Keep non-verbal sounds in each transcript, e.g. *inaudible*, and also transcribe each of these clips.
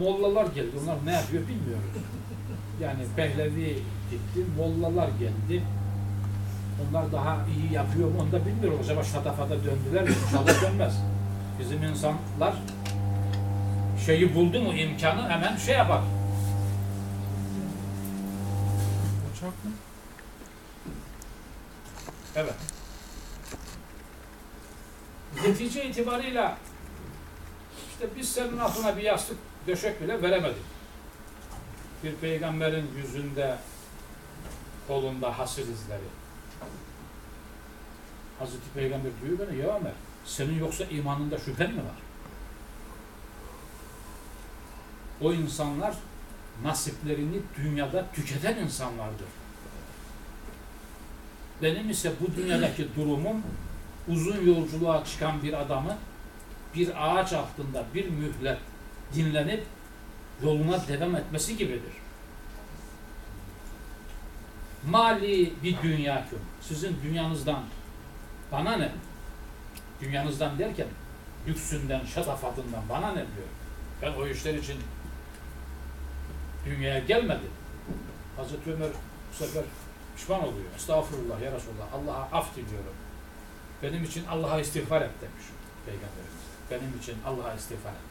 Mollalar geldi. Onlar ne yapıyor bilmiyoruz. Yani Pehlevi gitti, mollalar geldi. Onlar daha iyi yapıyor mu onu da bilmiyorum. Acaba şatafata döndüler mi? İnşallah dönmez. Bizim insanlar şeyi buldu mu imkanı hemen şey yapar. Uçak mı? Evet. Netice itibarıyla işte biz senin aklına bir yastık döşek bile veremedik. Bir peygamberin yüzünde kolunda hasır izleri. Hazreti Peygamber diyor bana ya Ömer senin yoksa imanında şüphen mi var? O insanlar nasiplerini dünyada tüketen insanlardır. Benim ise bu dünyadaki durumum uzun yolculuğa çıkan bir adamı bir ağaç altında bir mühlet dinlenip yoluna devam etmesi gibidir. Mali bir dünya küm. Sizin dünyanızdan bana ne? Dünyanızdan derken lüksünden, şatafatından bana ne diyor? Ben o işler için dünyaya gelmedim. Hazreti Ömer bu sefer pişman oluyor. Estağfurullah ya Resulallah. Allah'a af diliyorum. Benim için Allah'a istiğfar et demiş Peygamberimiz. Benim için Allah'a istiğfar et.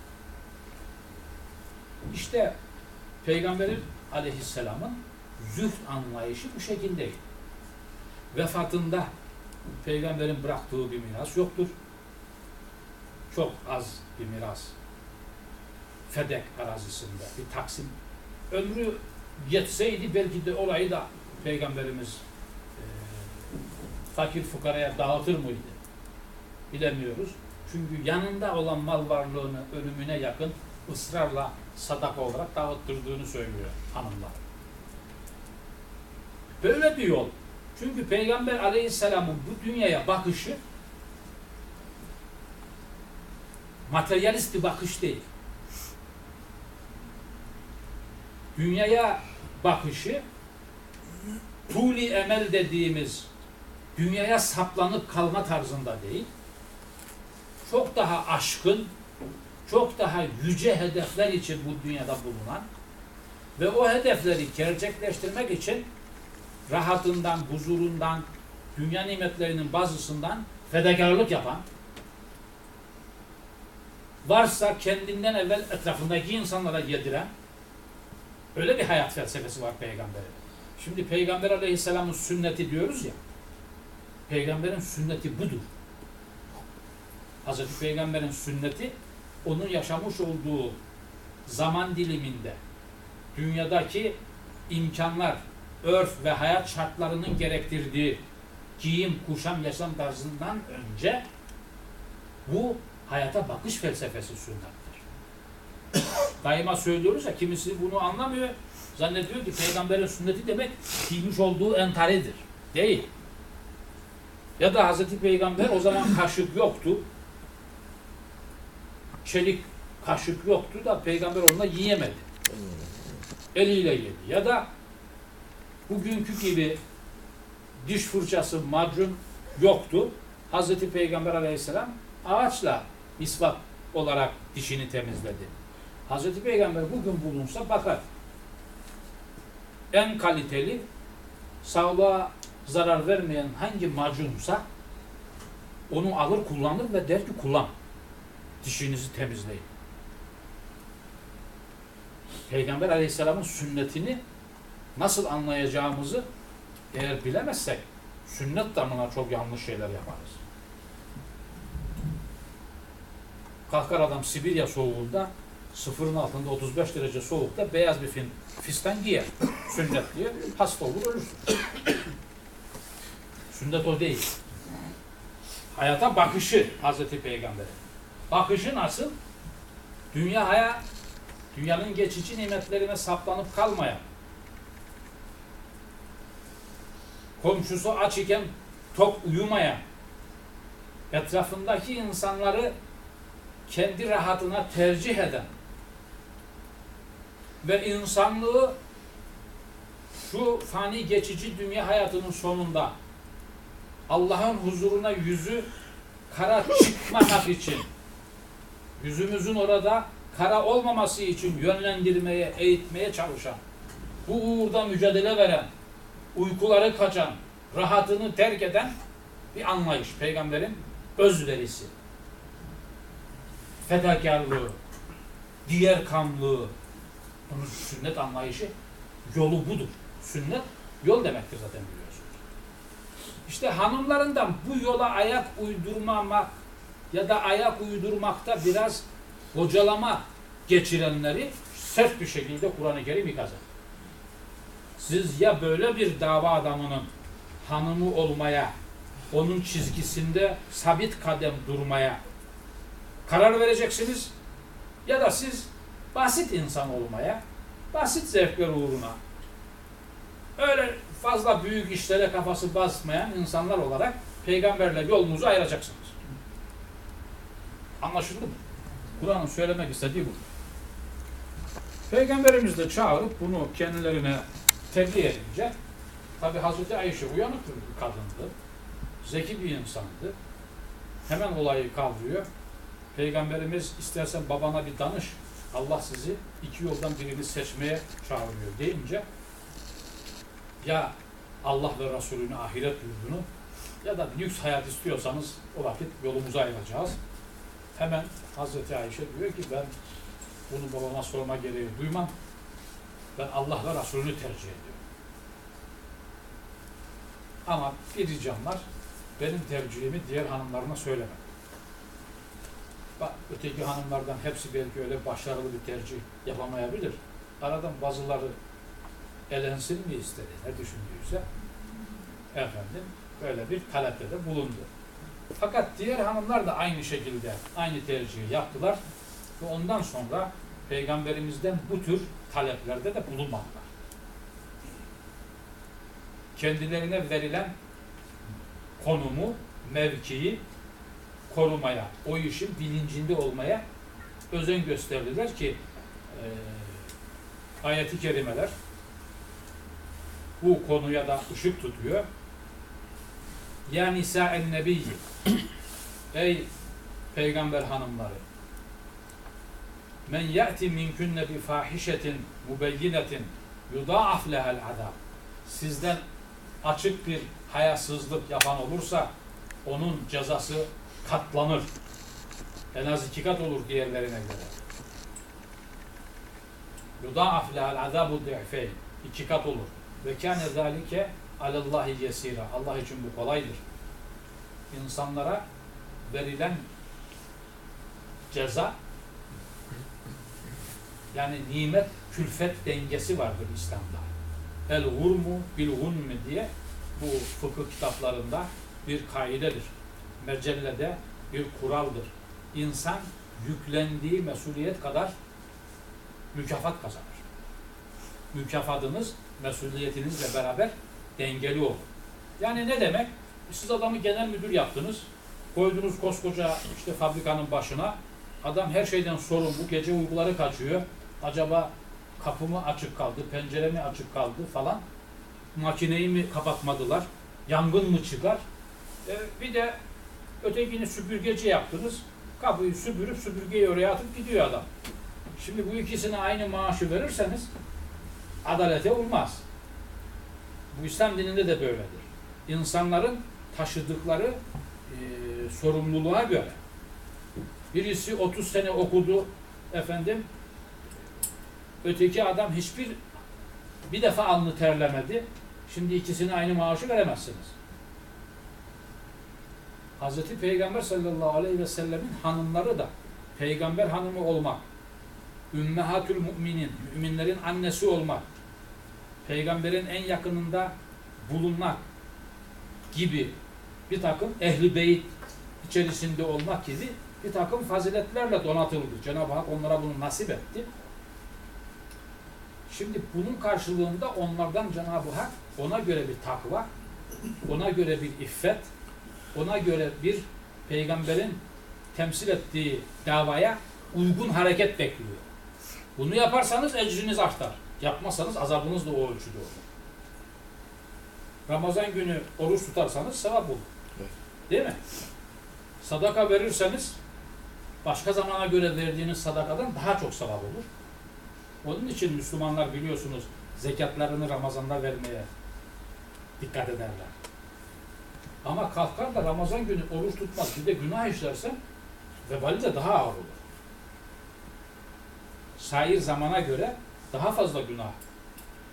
İşte Peygamberin aleyhisselamın zühd anlayışı bu şekildeydi. Vefatında Peygamberin bıraktığı bir miras yoktur. Çok az bir miras. Fedek arazisinde bir taksim. Ömrü yetseydi belki de olayı da Peygamberimiz e, fakir fukaraya dağıtır mıydı? Bilemiyoruz. Çünkü yanında olan mal varlığını ölümüne yakın ısrarla sadaka olarak dağıttırdığını söylüyor hanımlar. Böyle bir yol. Çünkü Peygamber aleyhisselamın bu dünyaya bakışı materyalist bir bakış değil. Dünyaya bakışı tuli emel dediğimiz dünyaya saplanıp kalma tarzında değil, çok daha aşkın, çok daha yüce hedefler için bu dünyada bulunan ve o hedefleri gerçekleştirmek için rahatından, huzurundan, dünya nimetlerinin bazısından fedakarlık yapan, varsa kendinden evvel etrafındaki insanlara yediren, öyle bir hayat felsefesi var peygamberin. Şimdi Peygamber Aleyhisselam'ın sünneti diyoruz ya, Peygamberin sünneti budur. Hazreti Peygamber'in sünneti onun yaşamış olduğu zaman diliminde dünyadaki imkanlar, örf ve hayat şartlarının gerektirdiği giyim, kuşam, yaşam tarzından önce bu hayata bakış felsefesi sünnettir. *coughs* Daima söylüyoruz ya kimisi bunu anlamıyor. Zannediyor ki peygamberin sünneti demek giymiş olduğu entaridir. Değil. Ya da Hazreti Peygamber o zaman kaşık yoktu. Çelik kaşık yoktu da peygamber onunla yiyemedi. Eliyle yedi. Ya da bugünkü gibi diş fırçası, macun yoktu. Hazreti Peygamber aleyhisselam ağaçla misvak olarak dişini temizledi. Hazreti Peygamber bugün bulunsa bakar. En kaliteli sağlığa zarar vermeyen hangi macunsa onu alır kullanır ve der ki kullan. Dişinizi temizleyin. Peygamber aleyhisselamın sünnetini nasıl anlayacağımızı eğer bilemezsek sünnet damına çok yanlış şeyler yaparız. Kalkar adam Sibirya soğuğunda sıfırın altında 35 derece soğukta beyaz bir fin, fistan giyer. Sünnet diye hasta olur ölürsün. Sünnet o değil. Hayata bakışı Hazreti Peygamber'e. Bakışı nasıl? Dünyaya, dünyanın geçici nimetlerine saplanıp kalmayan, komşusu aç iken tok uyumayan, etrafındaki insanları kendi rahatına tercih eden. Ve insanlığı şu fani geçici dünya hayatının sonunda Allah'ın huzuruna yüzü kara çıkmamak için yüzümüzün orada kara olmaması için yönlendirmeye, eğitmeye çalışan, bu uğurda mücadele veren, uykuları kaçan, rahatını terk eden bir anlayış. Peygamberin özverisi, fedakarlığı, diğer kamlığı, bunun sünnet anlayışı yolu budur. Sünnet yol demektir zaten biliyorsunuz. İşte hanımlarından bu yola ayak uydurmamak ya da ayak uydurmakta biraz bocalama geçirenleri sert bir şekilde Kur'an-ı Kerim ikaz eder. Siz ya böyle bir dava adamının hanımı olmaya, onun çizgisinde sabit kadem durmaya karar vereceksiniz ya da siz basit insan olmaya, basit zevkler uğruna öyle fazla büyük işlere kafası basmayan insanlar olarak peygamberle yolunuzu ayıracaksınız. Anlaşıldı mı? Kur'an'ın söylemek istediği bu. Peygamberimiz de çağırıp bunu kendilerine tebliğ edince tabi Hazreti Ayşe uyanık bir kadındı. Zeki bir insandı. Hemen olayı kavruyor. Peygamberimiz istersen babana bir danış. Allah sizi iki yoldan birini seçmeye çağırıyor deyince ya Allah ve Resulünü ahiret yurdunu ya da lüks hayat istiyorsanız o vakit yolumuzu ayıracağız. Hemen Hazreti Ayşe diyor ki ben bunu babama sorma gereği duymam. Ben Allah ve Resulünü tercih ediyorum. Ama bir ricam var. Benim tercihimi diğer hanımlarına söyleme. Bak öteki hanımlardan hepsi belki öyle başarılı bir tercih yapamayabilir. Aradan bazıları elensin mi istedi, ne düşündüyse efendim böyle bir talepte de bulundu. Fakat diğer hanımlar da aynı şekilde aynı tercihi yaptılar ve ondan sonra Peygamberimizden bu tür taleplerde de bulunmadılar. Kendilerine verilen konumu, mevkiyi korumaya, o işin bilincinde olmaya özen gösterdiler ki e, ayeti kerimeler bu konuya da ışık tutuyor. Ya nisa'en nebiyyi Ey peygamber hanımları Men ya'ti minkunne bi fahişetin mubeyyinetin yudaaf lehel azab Sizden açık bir hayasızlık yapan olursa onun cezası katlanır. En az iki kat olur diğerlerine göre. Yudaaf lehel azabu di'feyn. İki kat olur. Ve kâne zâlike alallahi yesira. Allah için bu kolaydır. İnsanlara verilen ceza yani nimet külfet dengesi vardır İslam'da. El hurmu bil hunmi diye bu fıkıh kitaplarında bir kaidedir. Mecellede bir kuraldır. İnsan yüklendiği mesuliyet kadar mükafat kazanır. Mükafatınız mesuliyetinizle beraber dengeli olur. Yani ne demek? Siz adamı genel müdür yaptınız. Koydunuz koskoca işte fabrikanın başına. Adam her şeyden sorumlu. Gece uykuları kaçıyor. Acaba kapı mı açık kaldı, pencere mi açık kaldı falan. Makineyi mi kapatmadılar? Yangın mı çıkar? E, bir de ötekini süpürgeci yaptınız. Kapıyı süpürüp süpürgeyi oraya atıp gidiyor adam. Şimdi bu ikisine aynı maaşı verirseniz adalete uymaz. Bu İslam dininde de böyledir. İnsanların taşıdıkları e, sorumluluğa göre. Birisi 30 sene okudu efendim. Öteki adam hiçbir bir defa alnı terlemedi. Şimdi ikisine aynı maaşı veremezsiniz. Hazreti Peygamber sallallahu aleyhi ve sellemin hanımları da peygamber hanımı olmak, ümmehatül müminin, müminlerin annesi olmak, peygamberin en yakınında bulunmak gibi bir takım ehli beyt içerisinde olmak gibi bir takım faziletlerle donatıldı. Cenab-ı Hak onlara bunu nasip etti. Şimdi bunun karşılığında onlardan Cenab-ı Hak ona göre bir takva, ona göre bir iffet, ona göre bir peygamberin temsil ettiği davaya uygun hareket bekliyor. Bunu yaparsanız ecriniz artar. Yapmazsanız azabınız da o ölçüde olur. Ramazan günü oruç tutarsanız sevap olur. Evet. Değil mi? Sadaka verirseniz başka zamana göre verdiğiniz sadakadan daha çok sevap olur. Onun için Müslümanlar biliyorsunuz zekatlarını Ramazan'da vermeye dikkat ederler. Ama kalkar da Ramazan günü oruç tutmaz bir de günah işlersen vebali de daha ağır olur. Sair zamana göre daha fazla günah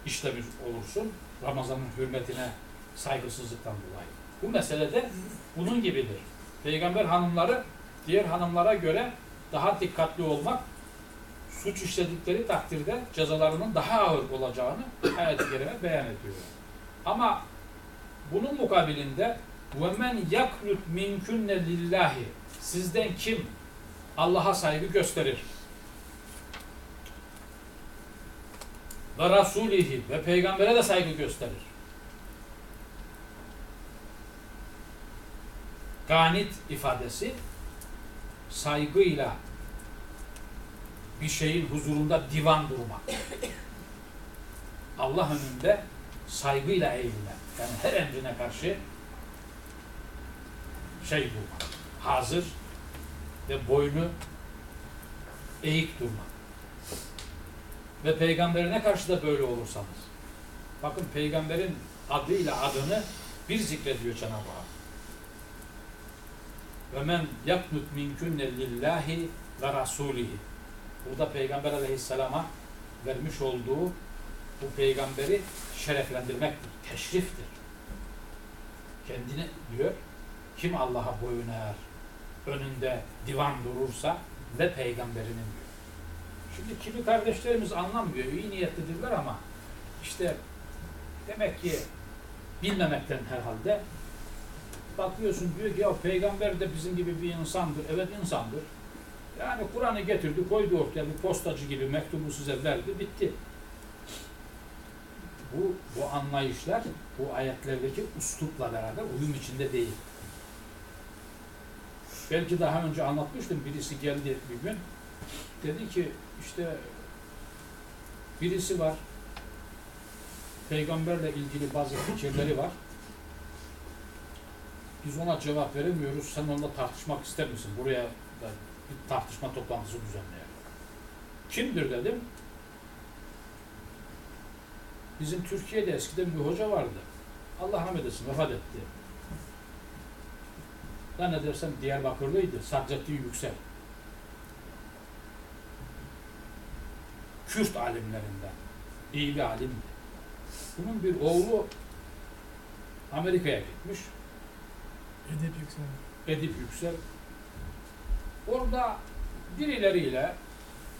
işlemiş olursun Ramazan'ın hürmetine saygısızlıktan dolayı. Bu mesele de bunun gibidir. Peygamber hanımları diğer hanımlara göre daha dikkatli olmak, suç işledikleri takdirde cezalarının daha ağır olacağını ayet-i kerime beyan ediyor. Ama bunun mukabilinde وَمَنْ يَقْنُتْ مِنْكُنَّ lillahi Sizden kim Allah'a saygı gösterir? Ve Rasulihi ve peygambere de saygı gösterir. Ganit ifadesi saygıyla bir şeyin huzurunda divan durmak. Allah önünde saygıyla eğilmek. Yani her emrine karşı şey durmak. Hazır ve boynu eğik durmak. Ve peygamberine karşı da böyle olursanız. Bakın peygamberin adıyla adını bir zikrediyor Cenab-ı Hak. Ve men yaknut minkünne lillahi ve rasulihi. Burada Peygamber aleyhisselama vermiş olduğu bu peygamberi şereflendirmektir, teşriftir. Kendini diyor, kim Allah'a boyun eğer, önünde divan durursa ve peygamberinin diyor. Şimdi kimi kardeşlerimiz anlamıyor, iyi niyetlidirler ama işte demek ki bilmemekten herhalde bakıyorsun diyor ki ya peygamber de bizim gibi bir insandır. Evet insandır. Yani Kur'an'ı getirdi, koydu ortaya bir postacı gibi mektubu size verdi, bitti. Bu, bu anlayışlar bu ayetlerdeki uslupla beraber uyum içinde değil. Belki daha önce anlatmıştım. Birisi geldi bir gün. Dedi ki işte birisi var. Peygamberle ilgili bazı fikirleri var. Biz ona cevap veremiyoruz. Sen onunla tartışmak ister misin? Buraya da bir tartışma toplantısı düzenleyelim. Kimdir dedim. Bizim Türkiye'de eskiden bir hoca vardı. Allah rahmet etsin, vefat etti. Zannedersem Diyarbakırlıydı. Sadrettin Yüksel. Kürt alimlerinden. İyi bir alimdi. Bunun bir oğlu Amerika'ya gitmiş. Edip yükselen. Edip Yüksel. Orada birileriyle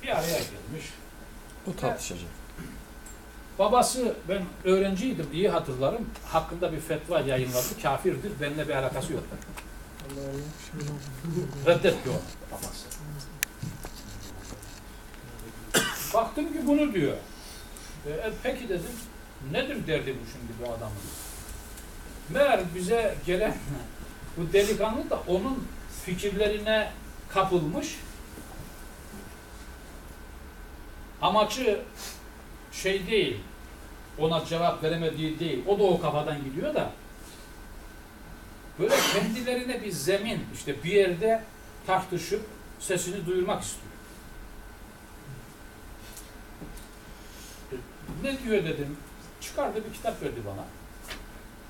bir araya gelmiş. O tartışacak. Babası ben öğrenciydim iyi hatırlarım. Hakkında bir fetva yayınladı. Kafirdir. Benimle bir alakası yok. Reddetti onu babası. Baktım ki bunu diyor. E, e, peki dedim. Nedir derdi bu şimdi bu adamın? Meğer bize gelen *laughs* bu delikanlı da onun fikirlerine kapılmış. Amacı şey değil, ona cevap veremediği değil, o da o kafadan gidiyor da böyle kendilerine bir zemin, işte bir yerde tartışıp sesini duyurmak istiyor. Ne diyor dedim, çıkardı bir kitap verdi bana.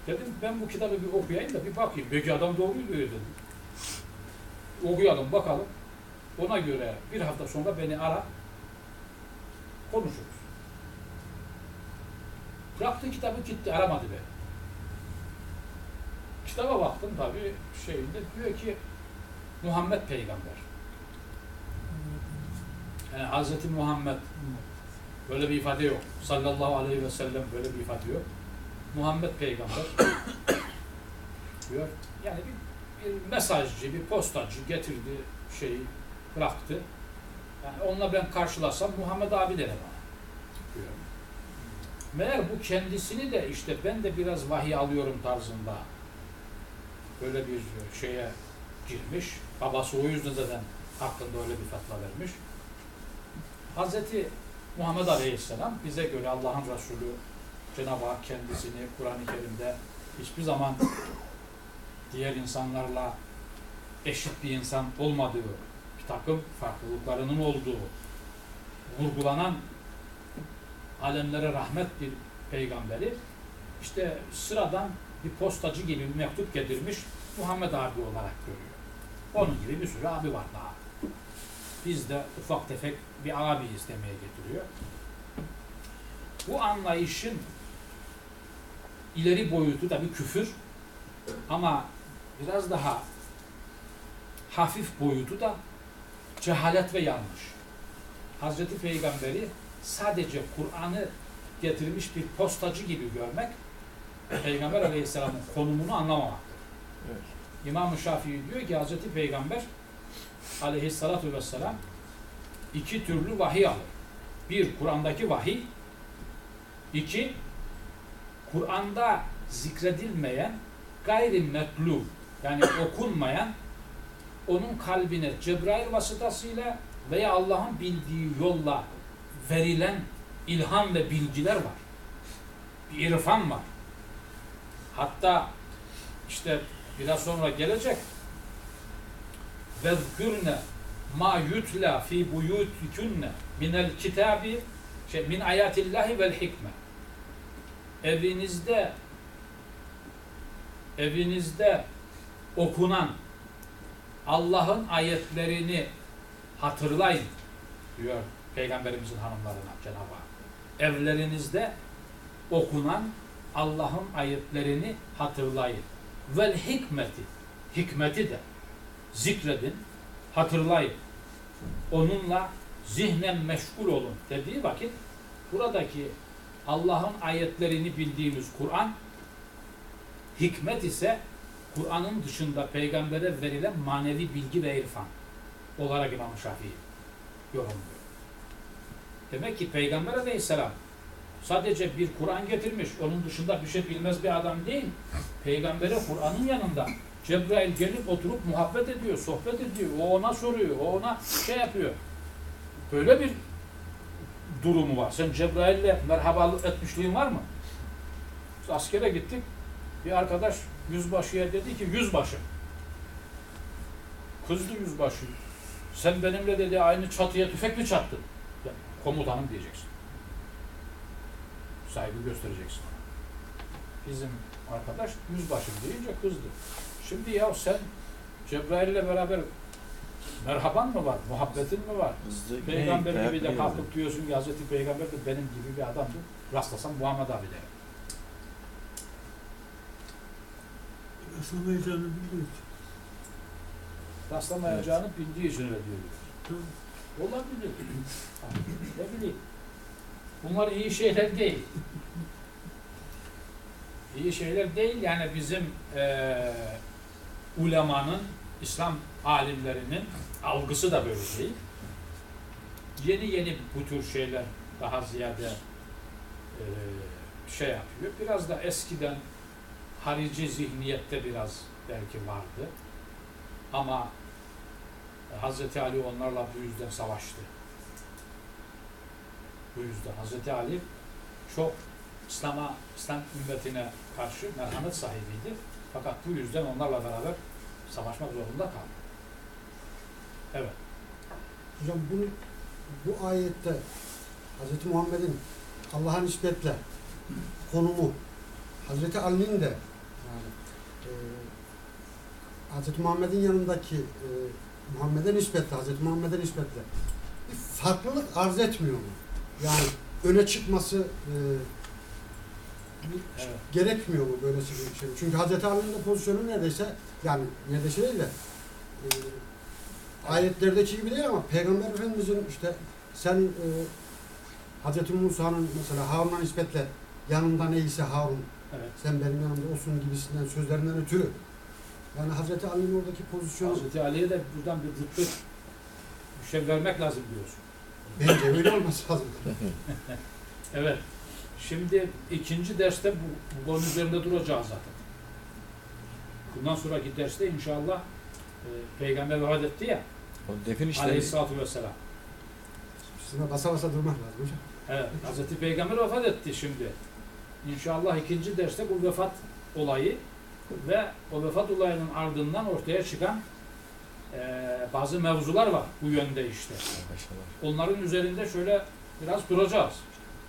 Dedim ben bu kitabı bir okuyayım da bir bakayım. Belki adam doğru diyor dedim. Okuyalım bakalım. Ona göre bir hafta sonra beni ara. Konuşuruz. Bıraktı kitabı gitti aramadı beni. Kitaba baktım tabii şeyinde diyor ki Muhammed peygamber. Yani Hz. Muhammed böyle bir ifade yok. Sallallahu aleyhi ve sellem böyle bir ifade yok. Muhammed peygamber *coughs* diyor. Yani bir, bir mesajcı, bir postacı getirdi şeyi bıraktı. Yani onunla ben karşılasam Muhammed abi derim. Diyor. Meğer bu kendisini de işte ben de biraz vahiy alıyorum tarzında böyle bir şeye girmiş. Babası o yüzden zaten hakkında öyle bir fatva vermiş. Hazreti Muhammed Aleyhisselam bize göre Allah'ın Resulü Cenab-ı Hak kendisini Kur'an-ı Kerim'de hiçbir zaman diğer insanlarla eşit bir insan olmadığı takım farklılıklarının olduğu, vurgulanan alemlere rahmet bir peygamberi işte sıradan bir postacı gibi bir mektup getirmiş Muhammed abi olarak görüyor. Onun gibi bir sürü abi var daha. Biz de ufak tefek bir abi istemeye getiriyor. Bu anlayışın ileri boyutu da bir küfür ama biraz daha hafif boyutu da cehalet ve yanlış. Hazreti Peygamberi sadece Kur'an'ı getirmiş bir postacı gibi görmek Peygamber Aleyhisselam'ın konumunu anlamamaktır. Evet. İmam-ı Şafii diyor ki Hazreti Peygamber Aleyhissalatu vesselam iki türlü vahiy alır. Bir, Kur'an'daki vahiy. iki Kur'an'da zikredilmeyen gayri metlu yani *coughs* okunmayan onun kalbine Cebrail vasıtasıyla veya Allah'ın bildiği yolla verilen ilham ve bilgiler var. Bir irfan var. Hatta işte biraz sonra gelecek vezkürne ma yutla fi buyutikunne minel kitabi şey, min ayatillahi vel hikme evinizde evinizde okunan Allah'ın ayetlerini hatırlayın diyor Peygamberimizin hanımlarına Cenab-ı Hak. Evlerinizde okunan Allah'ın ayetlerini hatırlayın. Vel hikmeti, hikmeti de zikredin, hatırlayın. Onunla zihnen meşgul olun dediği vakit buradaki Allah'ın ayetlerini bildiğimiz Kur'an, hikmet ise Kur'an'ın dışında peygambere verilen manevi bilgi ve irfan olarak İmam Şafii yorumluyor. Demek ki Peygamber Aleyhisselam sadece bir Kur'an getirmiş, onun dışında bir şey bilmez bir adam değil. Peygambere Kur'an'ın yanında Cebrail gelip oturup muhabbet ediyor, sohbet ediyor. O ona soruyor, o ona şey yapıyor. Böyle bir durumu var. Sen Cebrail'le merhabalık etmişliğin var mı? Biz askere gittik. Bir arkadaş yüzbaşıya dedi ki yüzbaşı. Kızdı yüzbaşı. Sen benimle dedi aynı çatıya tüfek mi çattın? Ya, komutanım diyeceksin. Saygı göstereceksin. Bizim arkadaş yüzbaşım deyince kızdı. Şimdi ya sen Cebrail'le beraber merhaban mı var, muhabbetin mi var? Hızlı Peygamber gibi de kalkıp diyorsun ki Hazreti Peygamber de benim gibi bir adamdı. Rastlasam Muhammed abi derim. Rastlamayacağını biliyor ki. Rastlamayacağını bildiği için öyle diyor. Olabilir. ne bileyim. Bunlar iyi şeyler değil. İyi şeyler değil yani bizim eee ulemanın, İslam alimlerinin algısı da böyle değil. Yeni yeni bu tür şeyler daha ziyade eee, şey yapıyor. Biraz da eskiden harici zihniyette biraz belki vardı. Ama Hazreti Ali onlarla bu yüzden savaştı. Bu yüzden Hazreti Ali çok İslam'a, İslam ümmetine karşı merhamet sahibiydi. Fakat bu yüzden onlarla beraber savaşmak zorunda kaldı. Evet. Hocam bunu bu ayette Hz. Muhammed'in Allah'a nispetle konumu Hz. Ali'nin de yani, e, Hz. Muhammed'in yanındaki e, Muhammed'e nispetle, Hz. Muhammed'e nispetle bir farklılık arz etmiyor mu? Yani öne çıkması e, Evet. gerekmiyor mu böylesi bir şey? Çünkü Hz. Ali'nin de pozisyonu neredeyse yani neredeyse değil de e, ayetlerdeki gibi değil ama Peygamber Efendimizin işte sen e, Hz. Musa'nın mesela Harun'a nispetle yanında neyse Harun Evet. sen benim yanımda olsun gibisinden sözlerinden ötürü yani Hz. Ali'nin oradaki pozisyonu Hazreti Ali'ye de buradan bir rütbe bir şey vermek lazım diyorsun. bence öyle olması lazım. *laughs* Evet. Şimdi ikinci derste bu, bu konu üzerinde duracağız zaten. Bundan sonraki derste inşallah e, Peygamber vefat etti ya O defin işleri aleyhissalatu vesselam. Üstüne basa basa durmak lazım hocam. Evet, Hazreti Peygamber vefat etti şimdi. İnşallah ikinci derste bu vefat olayı ve o vefat olayının ardından ortaya çıkan eee, bazı mevzular var bu yönde işte. Onların üzerinde şöyle biraz duracağız.